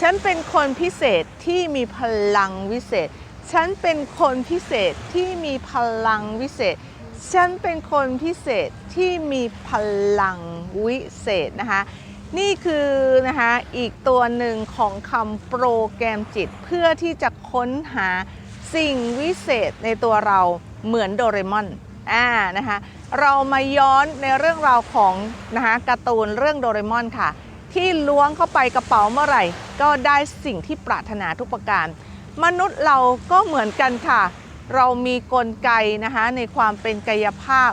ฉันเป็นคนพิเศษที่มีพลังวิเศษ ฉันเป็นคนพิเศษที่มีพลังวิเศษ ฉันเป็นคนพิเศษที่มีพลังวิเศษนะคะ นี่คือนะคะอีกตัวหนึ่งของคำโปรแกรมจิตเพื่อที่จะค้นหาสิ่งวิเศษในตัวเราเหมือนโดเรมอนอ่านะคะเรามาย้อนในเรื่องราวของนะคะการ์ตูนเรื่องโดเรมอนค่ะ ที่ล้วงเข้าไปกระเป๋าเมื่อไหร่ ก็ได้สิ่งที่ปรารถนาทุกประการ มนุษย์เราก็เหมือนกันค่ะ เรามีกลไกนะคะในความเป็นกายภาพ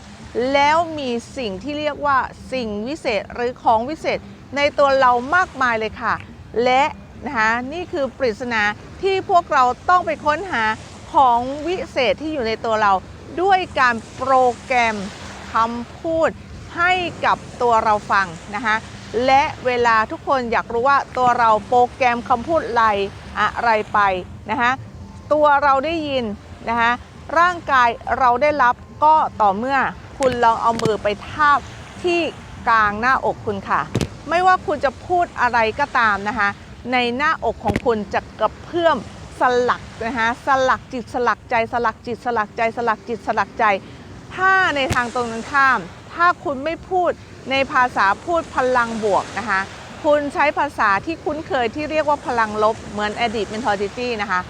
แล้วมีสิ่งที่เรียกว่าสิ่งวิเศษหรือของวิเศษ ในตัวเรามากมายเลยค่ะ และนะคะนี่คือปริศนาที่พวกเราต้องไปค้นหาของวิเศษที่อยู่ในตัวเรา ด้วยการโปรแกรมคำพูดให้กับตัวเราฟังนะคะ และเวลาทุกคนอยากรู้ว่าตัวเราโปรแกรมคำพูดอะไรอะไรไปนะคะตัวเราได้ยินนะคะร่างกายเราได้รับก็ต่อเมื่อคุณลองเอามือไปทาบที่กลางหน้าอกคุณค่ะ ไม่ว่าคุณจะพูดอะไรก็ตามนะคะ ในหน้าอกของคุณจะกระเพื่อมสลักนะคะสลักจิตสลักใจสลักจิตสลักใจสลักจิตสลักใจ ถ้าในทางตรงกันข้าม ถ้าคุณไม่พูดในภาษาพูดพลังบวกนะคะคุณใช้ภาษาที่คุ้นเคยที่เรียกว่าพลังลบเหมือน edit mentality นะคะ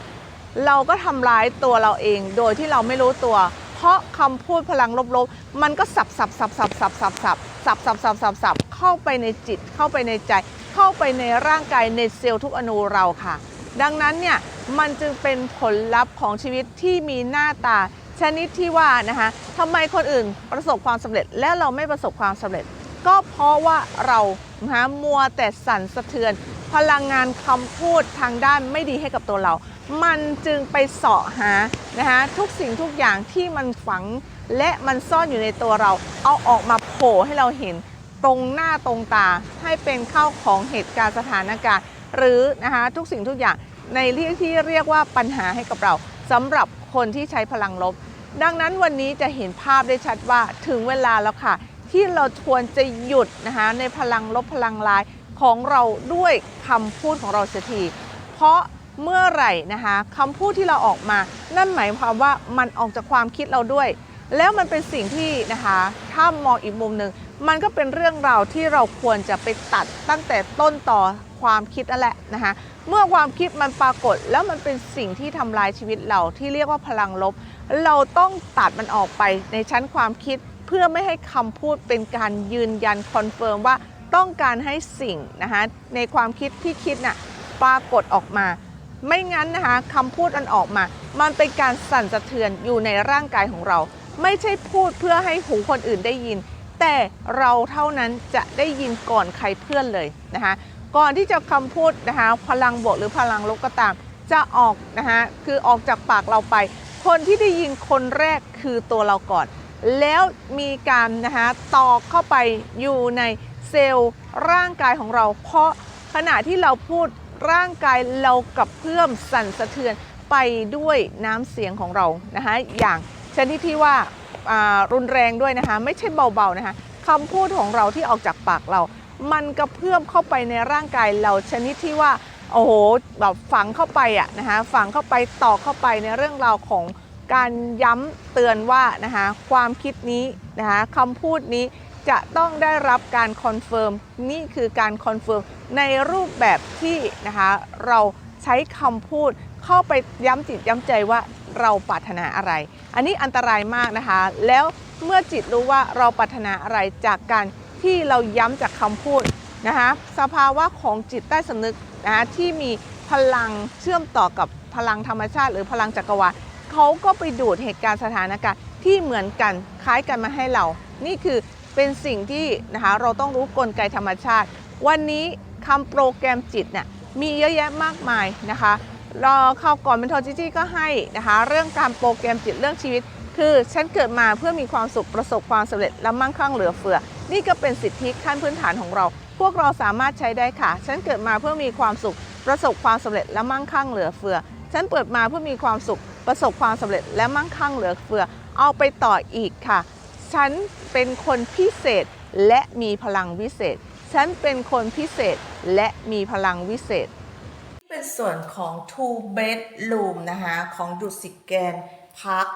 เราก็ทำร้ายตัวเราเองโดยที่เราไม่รู้ตัว เพราะคำพูดพลังลบๆ มันก็สับสับสับสับสับสับสับสับสับสับสับสับเข้าไปในจิต เข้าไปในใจ เข้าไปในร่างกายในเซลล์ทุกอนูเราค่ะ ดังนั้นเนี่ยมันจึงเป็นผลลัพธ์ของชีวิตที่มีหน้าตา ชนิดที่ว่านะคะทำไมคนอื่นประสบความสำเร็จและเราไม่ประสบความสำเร็จ ก็เพราะว่าเรานะคะมัวแต่สั่นสะเทือน พลังงานคำพูดทางด้านไม่ดีให้กับตัวเรา มันจึงไปเสาะหานะคะทุกสิ่งทุกอย่างที่มันฝังและมันซ่อนอยู่ในตัวเรา เอาออกมาโผล่ให้เราเห็นตรงหน้าตรงตาให้เป็นเข้าของเหตุการณ์สถานการณ์ หรือนะคะทุกสิ่งทุกอย่างในเรื่องที่เรียกว่าปัญหาให้กับเรา สำหรับคนที่ใช้พลังลบ ดังนั้นวันนี้จะเห็นภาพได้ชัดว่าถึงเวลาแล้วค่ะ ที่เราควรจะหยุดนะคะในพลังลบพลังร้ายของเราด้วยคำพูดของเราเสียที เพราะเมื่อไหร่นะคะคำพูดที่เราออกมา นั่นหมายความว่ามันออกจากความคิดเราด้วย แล้วมันเป็นสิ่งที่นะคะถ้ามองอีกมุมหนึ่ง มันก็เป็นเรื่องราวที่เราควรจะไปตัดตั้งแต่ต้นต่อความคิดนั่นแหละนะคะเมื่อความคิดมันปรากฏแล้วมันเป็นสิ่งที่ทำลายชีวิตเราที่เรียกว่าพลังลบ เราต้องตัดมันออกไปในชั้นความคิดเพื่อไม่ให้คำพูดเป็นการยืนยันคอนเฟิร์มว่าต้องการให้สิ่งนะคะในความคิดที่คิดน่ะปรากฏออกมา ไม่งั้นนะคะคำพูดอันออกมา มันเป็นการสั่นสะเทือนอยู่ในร่างกายของเรา ไม่ใช่พูดเพื่อให้หูคนอื่นได้ยิน แต่เราเท่านั้นจะได้ยินก่อนใครเพื่อนเลยนะคะก่อนที่จะคำพูดนะคะพลังบวกหรือพลังลบก็ตาม จะออกนะคะคือออกจากปากเราไป คนที่ได้ยินคนแรกคือตัวเราก่อน แล้วมีการนะคะตอกเข้าไปอยู่ในเซลล์ร่างกายของเรา เพราะขณะที่เราพูดร่างกายเรากับเพื่อมสั่นสะเทือนไปด้วยน้ำเสียงของเรานะคะอย่างชนิดที่ว่าอ่า รุนแรงด้วยนะคะ ไม่ใช่เบาๆนะคะคำพูดของเราที่ออกจากปากเรา มันกระเพื่อมเข้าไปในร่างกายเราชนิดที่ว่าโอ้โหแบบฝังเข้าไปอะนะคะฝังเข้าไปตอกเข้าไปในเรื่องราวของการย้ำเตือนว่านะคะความคิดนี้นะคะคำพูดนี้จะต้องได้รับการคอนเฟิร์มนี่คือการคอนเฟิร์มในรูปแบบที่นะคะเราใช้คำพูดเข้าไปย้ำจิตย้ำใจว่า เราปรารถนาอะไร อันนี้อันตรายมากนะคะ แล้วเมื่อจิตรู้ว่าเราปรารถนาอะไรจากการที่เราย้ำจากคำพูดนะคะสภาวะของจิตใต้สำนึกนะคะที่มีพลังเชื่อมต่อกับพลังธรรมชาติ หรือพลังจักรวาลเขาก็ไปดูดเหตุการณ์สถานการณ์ที่เหมือนกันคล้ายกันมาให้เรา นี่คือเป็นสิ่งที่นะคะเราต้องรู้กลไกธรรมชาติ วันนี้คำโปรแกรมจิตเนี่ยมีเยอะแยะมากมายนะคะ รอเข้าก่อนเป็นทอจิจี้ก็ให้นะคะ เรื่องการโปรแกรมจิตเรื่องชีวิต คือฉันเกิดมาเพื่อมีความสุขประสบความสำเร็จและมั่งคั่งเหลือเฟือ นี่ก็เป็นสิทธิขั้นพื้นฐานของเรา พวกเราสามารถใช้ได้ค่ะ ฉันเกิดมาเพื่อมีความสุขประสบความสำเร็จและมั่งคั่งเหลือเฟือ ฉันเปิดมาเพื่อมีความสุขประสบความสำเร็จและมั่งคั่งเหลือเฟือ เอาไปต่ออีกค่ะ ฉันเป็นคนพิเศษและมีพลังวิเศษ ฉันเป็นคนพิเศษและมีพลังวิเศษ เป็นส่วนของ two bedroom นะคะของดุสิตแกนพาร์ค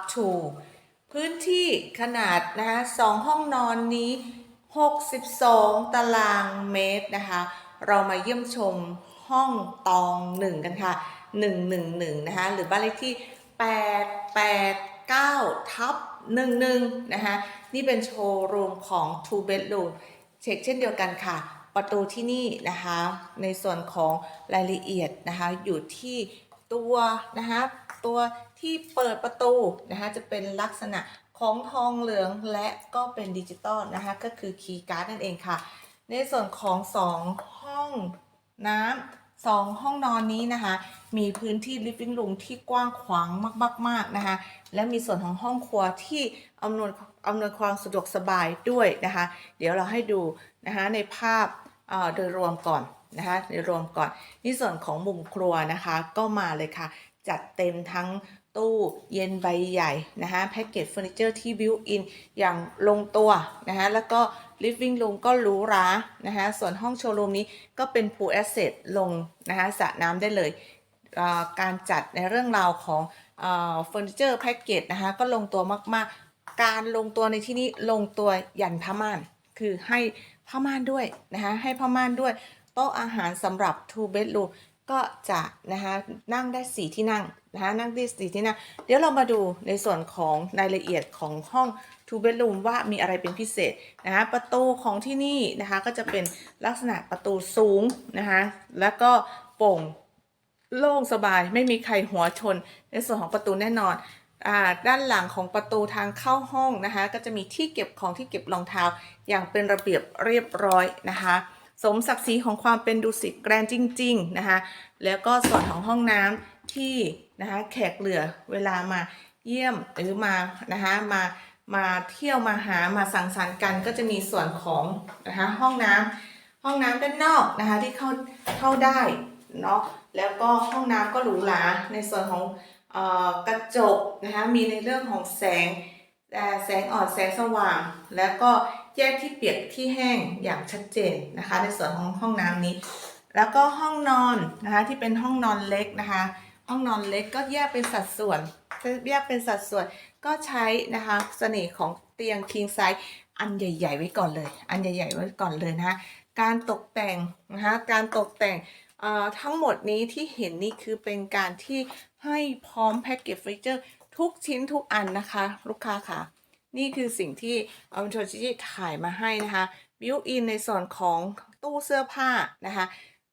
2พื้นที่ขนาดนะคะสองห้องนอนนี้ 62 ตารางเมตรนะคะ เรามาเยี่ยมชมห้องตองหนึ่งกันค่ะ 111 นะคะ หรือบ้านเลขที่ 889 ทับ 11 นะคะ นี่เป็นโชว์รูมของ two bedroom เช็คเช่นเดียวกันค่ะ ประตูที่นี่นะคะ ในส่วนของรายละเอียดนะคะอยู่ที่ตัวนะคะตัวที่เปิดประตูนะคะจะเป็นลักษณะของทองเหลืองและก็เป็นดิจิตอลนะคะก็คือคีย์การ์ดนั่นเองค่ะ ในส่วนของ 2 ห้องน้ำสองห้องนอนนี้นะคะ มีพื้นที่ living room ที่กว้างขวางมาก ๆ นะคะ และมีส่วนของห้องครัวที่อำนวยอำนวยความสะดวกสบายด้วยนะคะ เดี๋ยวเราให้ดูนะคะในภาพ โดยรวมก่อนนะคะโดยรวมก่อนที่ส่วนของมุมครัวนะคะ ก็มาเลยค่ะ จัดเต็มทั้งตู้เย็นใบใหญ่นะคะแพ็กเกจเฟอร์นิเจอร์ที่บิวอินอย่างลงตัวนะคะแล้วก็ living room ก็หรูหรานะคะส่วนห้องโชว์รูมนี้ก็เป็น pool asset ลงนะคะสระน้ำได้เลยการจัดในเรื่องราวของเฟอร์นิเจอร์แพ็กเกจนะคะก็ลงตัวมากๆ การลงตัวในที่นี้ลงตัวยันผ้าม่าน คือให้ผ้าม่านด้วยนะคะให้ผ้าม่านด้วย โต๊ะอาหารสำหรับ two bedroom ก็จะนะคะนั่งได้สี่ที่นั่งนะคะนั่งได้สี่ที่นั่ง เดี๋ยวเรามาดูในส่วนของรายละเอียดของห้อง two bedroom ว่ามีอะไรเป็นพิเศษนะคะประตูของที่นี่นะคะก็จะเป็นลักษณะประตูสูงนะคะแล้วก็โปร่งโล่งสบายไม่มีใครหัวชน ในส่วนของประตูแน่นอน ด้านหลังของประตูทางเข้าห้องนะคะ ก็จะมีที่เก็บของที่เก็บรองเท้า อย่างเป็นระเบียบเรียบร้อยนะคะ สมศักดิ์ศรีของความเป็นดุสิตแกรนจริง ๆนะคะ แล้วก็ส่วนของห้องน้ำที่นะคะแขกเหลือเวลามาเยี่ยมหรือมานะคะมามาเที่ยวมาหามาสังสรรค์กันก็จะมีส่วนของนะคะห้องน้ำห้องน้ำด้านนอกนะคะที่เข้าเข้าได้เนาะแล้วก็ห้องน้ำก็หรูหราในส่วนของ กระจกนะคะมีในเรื่องของแสงเอ่แสงอ่อนแสงสว่าง แล้วก็แยกที่เปียกที่แห้งอย่างชัดเจนนะคะ ในส่วนของห้องน้ำนี้ แล้วก็ห้องนอนนะคะที่เป็นห้องนอนเล็กนะคะ ห้องนอนเล็กก็แยกเป็นสัดส่วนแยกเป็นสัดส่วนก็ใช้นะคะเสน่ห์ของเตียง king size อันใหญ่ ๆ ไว้ก่อนเลย อันใหญ่ ๆ ไว้ก่อนเลยนะคะการตกแต่งนะคะการตกแต่งทั้งหมดนี้ที่เห็นนี่คือเป็นการที่ ให้พร้อมแพ็กเกจเฟอร์นิเจอร์ทุกชิ้นทุกอันนะคะ ลูกค้าค่ะ นี่คือสิ่งที่เอาโทจิจิถ่ายมาให้นะคะบิวอินในส่วนของตู้เสื้อผ้านะคะ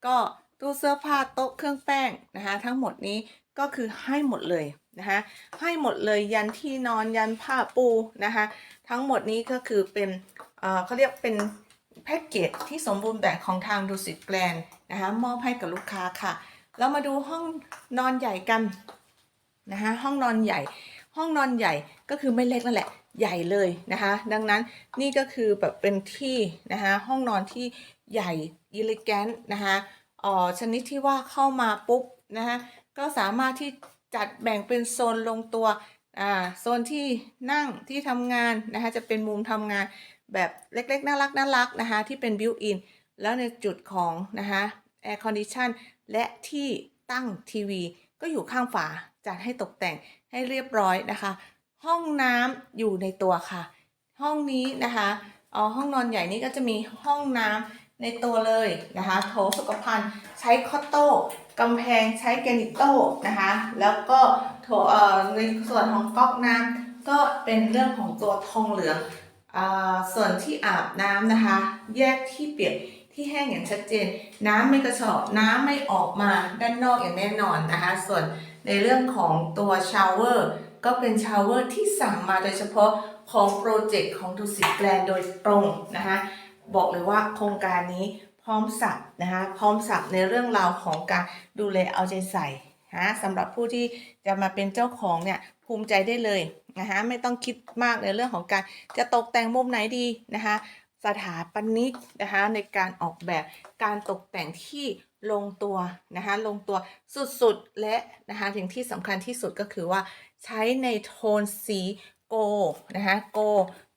ก็ตู้เสื้อผ้าโต๊ะเครื่องแป้งนะคะ ทั้งหมดนี้ก็คือให้หมดเลยนะคะให้หมดเลยยันที่นอนยันผ้าปูนะคะ ทั้งหมดนี้ก็คือเป็นเออเขาเรียกเป็นแพ็กเกจที่สมบูรณ์แบบของทางดูสิตแกรนนะคะมอบให้กับลูกค้าค่ะ เรามาดูห้องนอนใหญ่กันนะคะห้องนอนใหญ่ ห้องนอนใหญ่ก็คือไม่เล็กนั่นแหละ ใหญ่เลยนะคะ ดังนั้นนี่ก็คือแบบเป็นที่นะคะห้องนอนที่ใหญ่อิเลแกนนะคะอ่อชนิดที่ว่าเข้ามาปุ๊บนะคะก็สามารถที่จัดแบ่งเป็นโซนลงตัวอ่าโซนที่นั่งที่ทำงานนะคะจะเป็นมุมทำงานแบบเล็กๆ น่ารักน่ารักนะคะที่เป็นบิวอินแล้วในจุดของนะคะแอร์คอนดิชัน และที่ตั้งทีวีก็อยู่ข้างฝาจัดให้ตกแต่งให้เรียบร้อยนะคะ ห้องน้ำอยู่ในตัวค่ะ ห้องนี้นะคะเอ๋อห้องนอนใหญ่นี้ก็จะมีห้องน้ำในตัวเลยนะคะโถสุขภัณฑ์ใช้คอตโต้กำแพงใช้แกนิโต้นะคะ แล้วก็โถเอ่อในส่วนของก๊อกน้ำก็เป็นเรื่องของตัวทองเหลืองอ่าส่วนที่อาบน้ำนะคะ แยกที่เปียก ที่แห้งอย่างชัดเจน น้ำไม่กระชอกน้ำไม่ออกมาด้านนอกอย่างแน่นอนนะคะ ส่วนในเรื่องของตัวชาวเวอร์ก็เป็นชาวเวอร์ที่สั่งมาโดยเฉพาะของโปรเจกต์ของดูสิตแกลนโดยตรงนะคะบอกเลยว่าโครงการนี้พร้อมสับนะคะพร้อมสับในเรื่องราวของการดูแลเอาใจใส่นะสำหรับผู้ที่จะมาเป็นเจ้าของเนี่ยภูมิใจได้เลยนะคะไม่ต้องคิดมากในเรื่องของการจะตกแต่งมุมไหนดีนะคะ สถาปนิกนะคะในการออกแบบการตกแต่งที่ลงตัวนะคะลงตัวสุดๆ และนะคะสิ่งที่สำคัญที่สุดก็คือว่าใช้ในโทนสีโกนะคะโก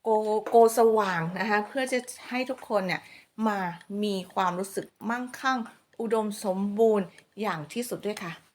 โกโกสว่างนะคะเพื่อจะให้ทุกคนเนี่ยมามีความรู้สึกมั่งคั่ง อุดมสมบูรณ์อย่างที่สุดด้วยค่ะ